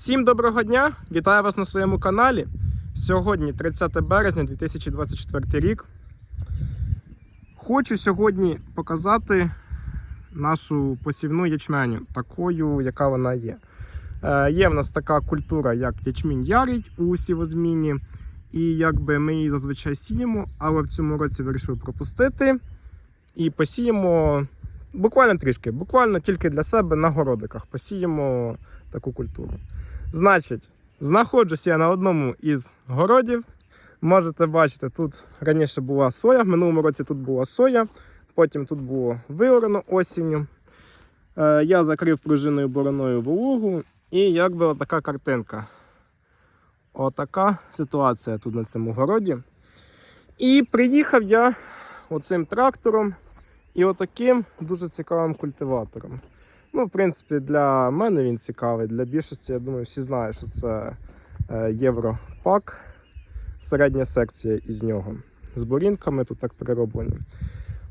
Всім доброго дня! Вітаю вас на своєму каналі. Сьогодні 30 березня 2024 рік. Хочу сьогодні показати нашу посівну ячменю, такою, яка вона є. Е, є в нас така культура, як ячмінь ярий у сівозміні. І якби ми її зазвичай сіємо, але в цьому році вирішили пропустити. І посіємо буквально трішки, буквально тільки для себе на городиках. Посіємо таку культуру. Значить, знаходжусь я на одному із городів. Можете бачити, тут раніше була соя, в минулому році тут була соя, потім тут було виорано осінню. Е, я закрив пружиною бороною вологу, і якби отака картинка. Отака ситуація тут на цьому городі. І приїхав я оцим трактором і отаким дуже цікавим культиватором. Ну, в принципі, для мене він цікавий. Для більшості, я думаю, всі знають, що це е, Європак, середня секція із нього. З бурінками тут так перероблені.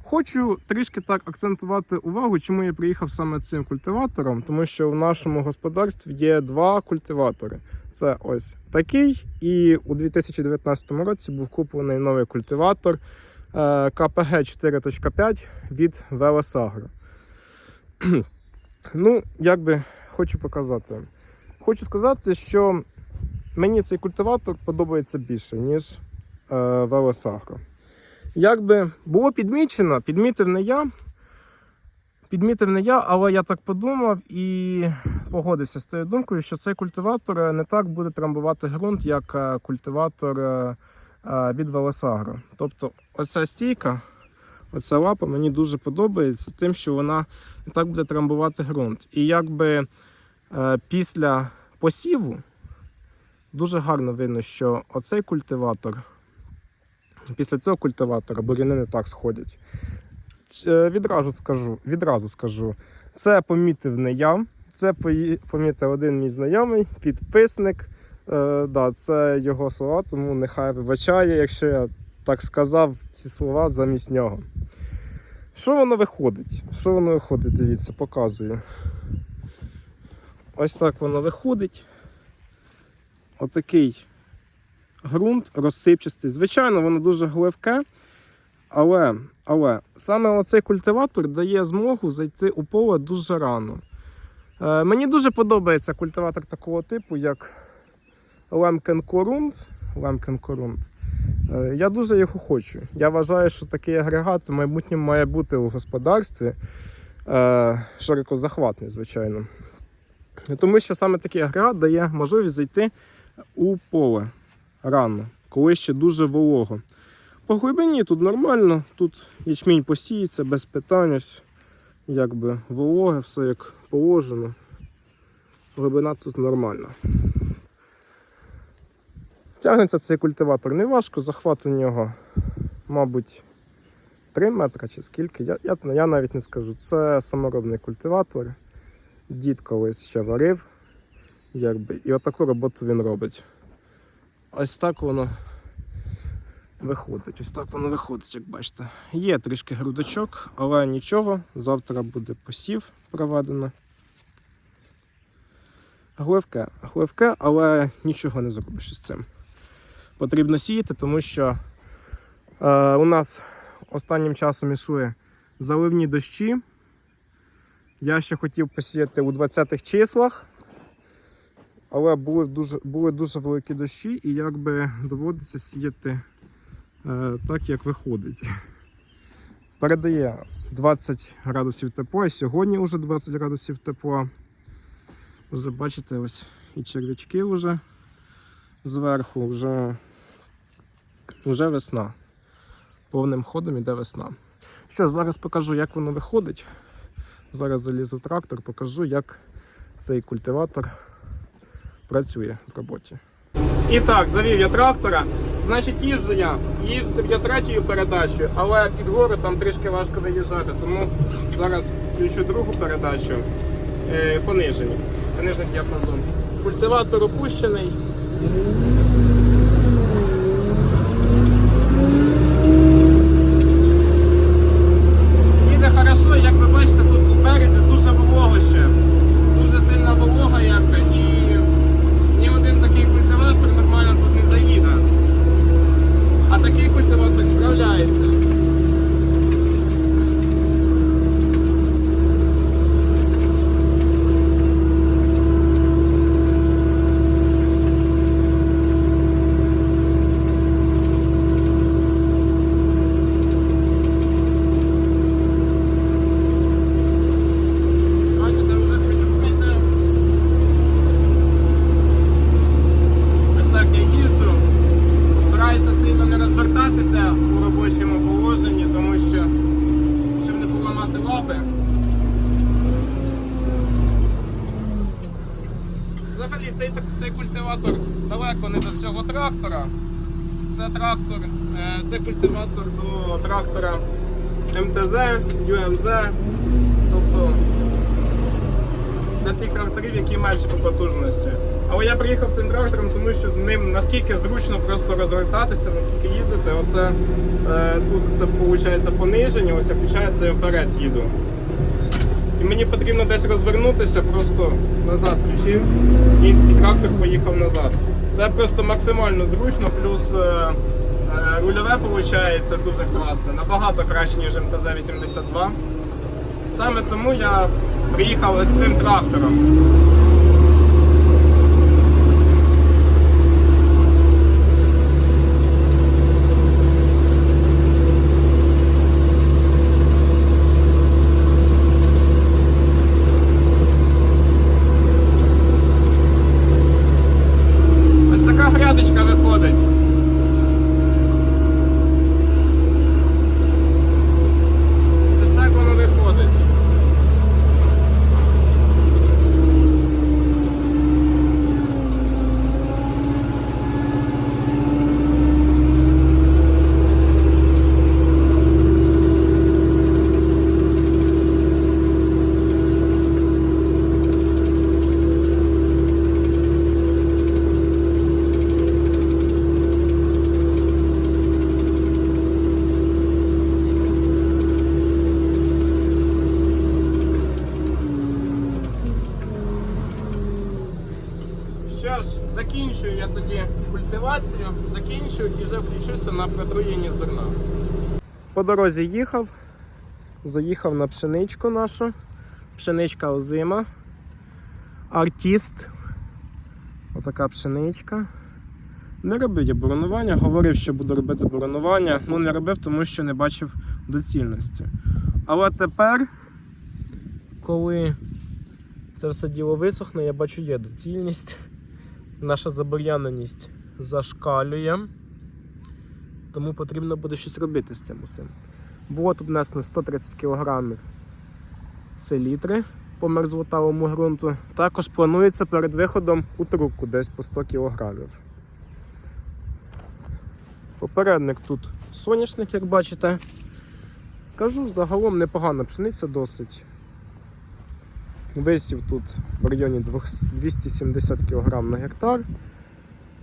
Хочу трішки так акцентувати увагу, чому я приїхав саме цим культиватором, тому що в нашому господарстві є два культиватори. Це ось такий, і у 2019 році був куплений новий культиватор КПГ 4.5 від Велесагро. Ну, як би хочу показати. Хочу сказати, що мені цей культиватор подобається більше, ніж е, Велесагро. Якби було підмічено, підмітив не я. Підмітив не я, але я так подумав і погодився з тією думкою, що цей культиватор е, не так буде трамбувати ґрунт, як е, культиватор е, е, від Велесагро. Тобто, оця стійка, оця лапа мені дуже подобається тим, що вона не так буде трамбувати ґрунт. І якби е, після посіву дуже гарно видно, що оцей культиватор, після цього культиватора буряни не так сходять. Е, Відразу скажу, відразу скажу, це помітив не я, це помітив один мій знайомий, підписник. Е, да, це його слова, тому нехай вибачає, якщо я так сказав ці слова замість нього. Що воно виходить? Що воно виходить? Дивіться, показую. Ось так воно виходить. Отакий ґрунт розсипчастий. Звичайно, воно дуже гливке, але, але саме оцей культиватор дає змогу зайти у поле дуже рано. Е, мені дуже подобається культиватор такого типу, як Lemken Korund. Lemken Korund. Е, Я дуже його хочу. Я вважаю, що такий агрегат в майбутньому має бути у господарстві е, широкозахватний, звичайно. Тому що саме такий агрегат дає можливість зайти у поле рано, коли ще дуже волого. По глибині тут нормально, тут ячмінь посіється без питань, якби вологе, все як положено. Глибина тут нормальна. Тягнеться цей культиватор не важко, захват у нього, мабуть, 3 метри чи скільки. Я, я, я навіть не скажу. Це саморобний культиватор. Дід колись ще варив. Якби, і отаку роботу він робить. Ось так воно виходить. Ось так воно виходить, як бачите. Є трішки грудочок, але нічого. Завтра буде посів проведено. Гливке, гливке, але нічого не зробиш із цим. Потрібно сіяти, тому що е, у нас останнім часом ішли заливні дощі. Я ще хотів посіяти у 20-х числах, але були дуже, були дуже великі дощі, і якби доводиться сіяти е, так, як виходить. Передає 20 градусів тепла, і сьогодні вже 20 градусів тепла. Вже бачите, ось і черв'ячки вже зверху, вже, вже весна. Повним ходом іде весна. Що зараз покажу, як воно виходить. Зараз залізу в трактор, покажу, як цей культиватор працює в роботі. І так, завів я трактора. Значить, їжджу я. Їздив я третьою передачею, але під гору там трішки важко виїжджати, тому зараз включу другу передачу е, понижені. Понижений діапазон. Культиватор опущений. Їде хорошо, як ви бачите, тут у березі дуже волого ще. Дуже сильна волога, якби, і цей, культиватор далеко не до цього трактора. Це трактор, е, це культиватор до трактора МТЗ, ЮМЗ. Тобто для тих тракторів, які менші по потужності. Але я приїхав цим трактором, тому що ним наскільки зручно просто розвертатися, наскільки їздити. Оце е, тут це виходить пониження, ось я включається і вперед їду. І мені потрібно десь розвернутися, просто назад включив і, трактор поїхав назад. Це просто максимально зручно, плюс е, е, рульове виходить дуже класне, набагато краще, ніж МТЗ-82. Саме тому я приїхав ось цим трактором. Ось така грядочка виходить. Ось так воно виходить. Що ж, закінчую я тоді культивацію, закінчую і вже включуся на протруєнні зерна. По дорозі їхав, заїхав на пшеничку нашу, пшеничка озима, артіст. Отака пшеничка. Не робив я боронування, говорив, що буду робити боронування. Ну не робив, тому що не бачив доцільності. Але тепер, коли це все діло висохне, я бачу є доцільність. Наша забур'яненість зашкалює. Тому потрібно буде щось робити з цим усім. Було тут внесено 130 кг селітри по мерзлотавому ґрунту. Також планується перед виходом у трубку десь по 100 кг. Попередник тут соняшник, як бачите. Скажу, загалом непогана пшениця досить. Висів тут в районі 270 кг на гектар.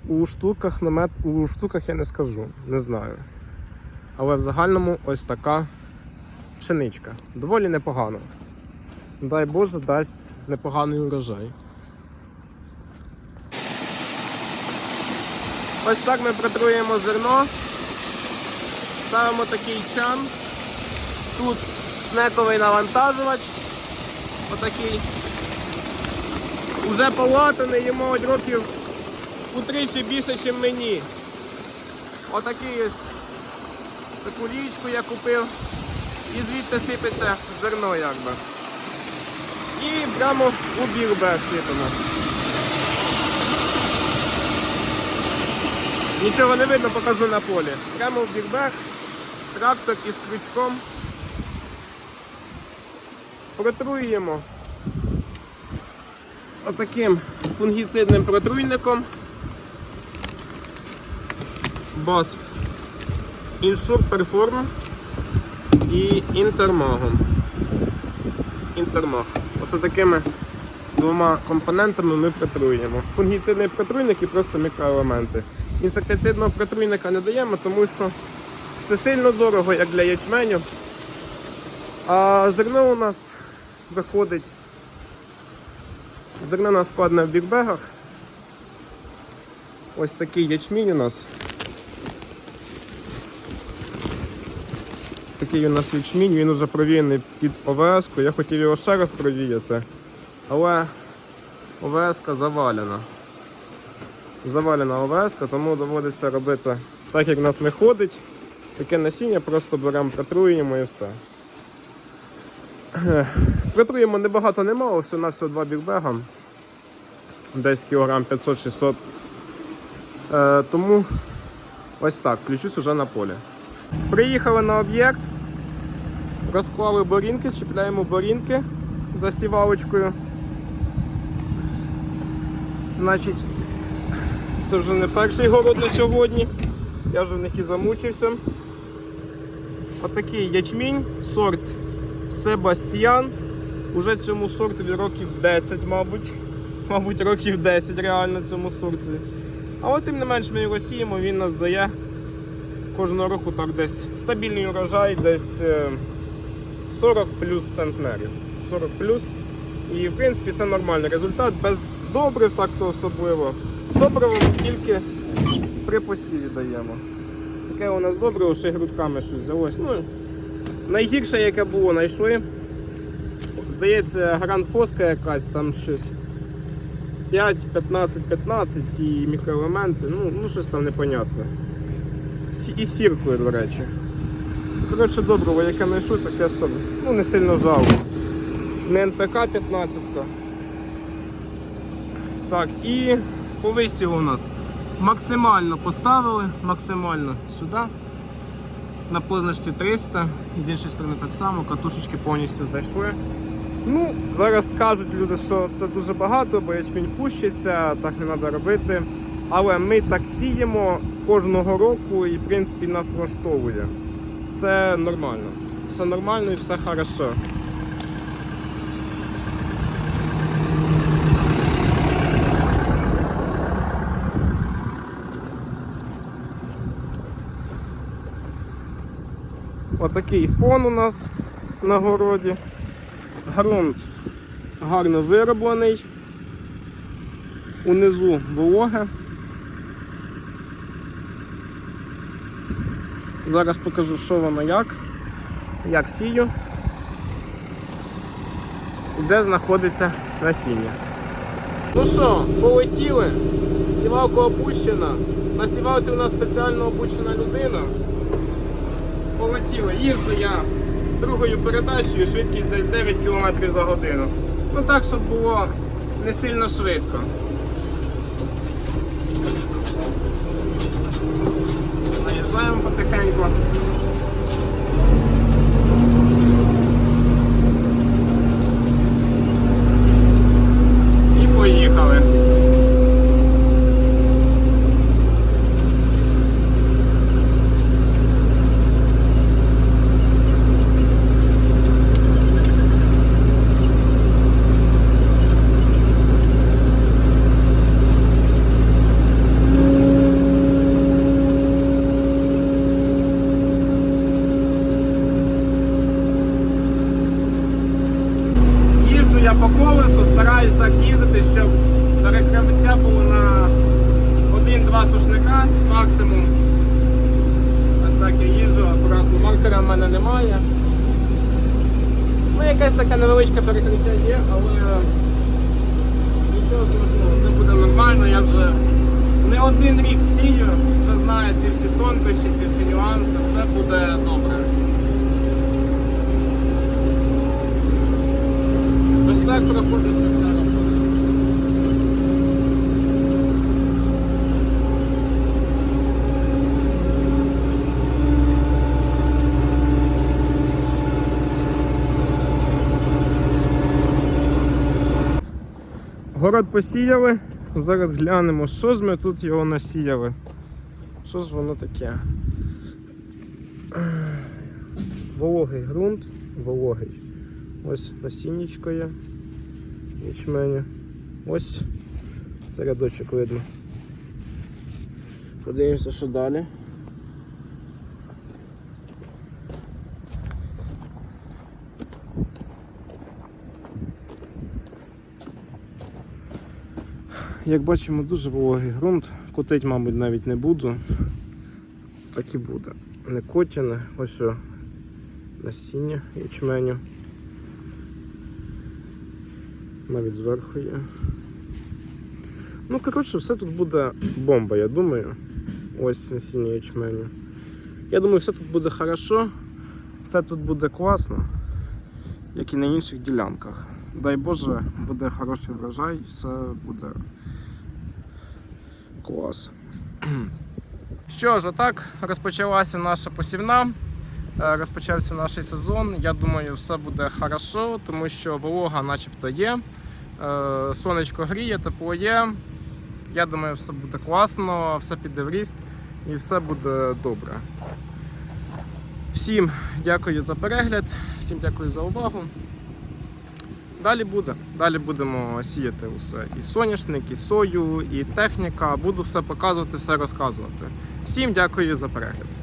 У штуках на мет... у штуках я не скажу, не знаю. Але в загальному ось така пшеничка. Доволі непогано. Дай Боже, дасть непоганий урожай. Ось так ми притруємо зерно. Ставимо такий чан. Тут снековий навантажувач. Отакий. Уже полатаний, йому от років утричі більше, ніж мені. Отакий ось таку лічку я купив. І звідти сипеться зерно якби. І прямо у бірбег сипемо. Нічого не видно, покажу на полі. Прямо в бірбег, трактор із крючком. Протруємо отаким фунгіцидним протруйником. BASF Insure Perform і Інтермагом. Інтермаг. Оце такими двома компонентами ми протруємо. Фунгіцидний протруйник і просто мікроелементи. Інсектицидного протруйника не даємо, тому що це сильно дорого, як для ячменю. А зерно у нас виходить. Нас складне в бікбегах. Ось такий ячмінь у нас. Такий у нас ячмінь, він уже провіяний під ОВС. -ку. Я хотів його ще раз провіяти, але ОВС завалена. Завалена ОВС, тому доводиться робити так, як в нас виходить. Таке насіння просто беремо, протруємо і все. Притруємо небагато немало, все на всього два бікбега. Десь кілограм 500-600. Е, тому ось так, включусь уже на полі. Приїхали на об'єкт, розклали борінки, чіпляємо борінки за сівалочкою. Значить, це вже не перший город на сьогодні. Я вже в них і замучився. Отакий ячмінь, сорт Себастьян. Уже цьому сортові років 10, мабуть. Мабуть, років 10 реально цьому сортові. Але тим не менш ми його сіємо, він нас дає кожного року так десь стабільний урожай, десь е, 40 плюс центнерів. 40 плюс. І в принципі це нормальний результат, без добрив так то особливо. Добриво ми тільки при посіві даємо. Таке у нас добриво, ще грудками щось взялось. Ну, найгірше, яке було, знайшли. Здається, гранфоска якась, там щось 5, 15, 15 і мікроелементи, ну, ну щось там непонятне. І сіркою, до речі. Коротше, доброго, яке знайшли, таке собі. Ну, не сильно жалко. Не НПК 15. Так, і по висіву у нас максимально поставили, максимально сюди. На позначці 300, і з іншої сторони так само, катушечки повністю зайшли. Ну, зараз скажуть люди, що це дуже багато, бо ячмінь пущиться, так не треба робити. Але ми так сіємо кожного року і в принципі нас влаштовує. Все нормально. Все нормально і все хорошо. Отакий фон у нас на городі. Грунт гарно вироблений. Унизу вологе. Зараз покажу, що воно як, як сію, де знаходиться насіння. Ну що, полетіли. Сівалка опущена. На сівалці у нас спеціально опущена людина. Полетіли. Їжджу я другою передачею, швидкість десь 9 км за годину. Ну так, щоб було не сильно швидко. Наїжджаємо потихеньку. І поїхали. Їжджу я по колесу, стараюсь так їздити, щоб перекриття було на один-два сушника максимум. Ось так я їжджу, акуратно. Маркера в мене немає. Ну, якесь таке невеличке перекриття є, але нічого страшного, все буде нормально. Я вже не один рік сію, вже знаю ці всі тонкощі, ці всі нюанси, все буде добре. Ось так проходить Город посіяли. Зараз глянемо, що ж ми тут його насіяли. Що ж воно таке? Вологий ґрунт, вологий. Ось насіннячко є. Ячменю. Ось середочок видно. Подивимося, що далі. Як бачимо, дуже вологий ґрунт. Котить, мабуть, навіть не буду. Так і буде. Не котяне, ось о, насіння ячменю. Навіть зверху є. Ну, коротше, все тут буде бомба, я думаю. Ось насіння ячменю. Я думаю, все тут буде хорошо, все тут буде класно, як і на інших ділянках. Дай Боже, буде хороший врожай, все буде клас. Що ж, отак розпочалася наша посівна. Е, Розпочався наш сезон. Я думаю, все буде хорошо, тому що волога начебто є. Е, Сонечко гріє, тепло є. Я думаю, все буде класно, все піде в ріст і все буде добре. Всім дякую за перегляд, всім дякую за увагу. Далі буде. Далі будемо сіяти усе. І соняшник, і сою, і техніка. Буду все показувати, все розказувати. Всім дякую за перегляд.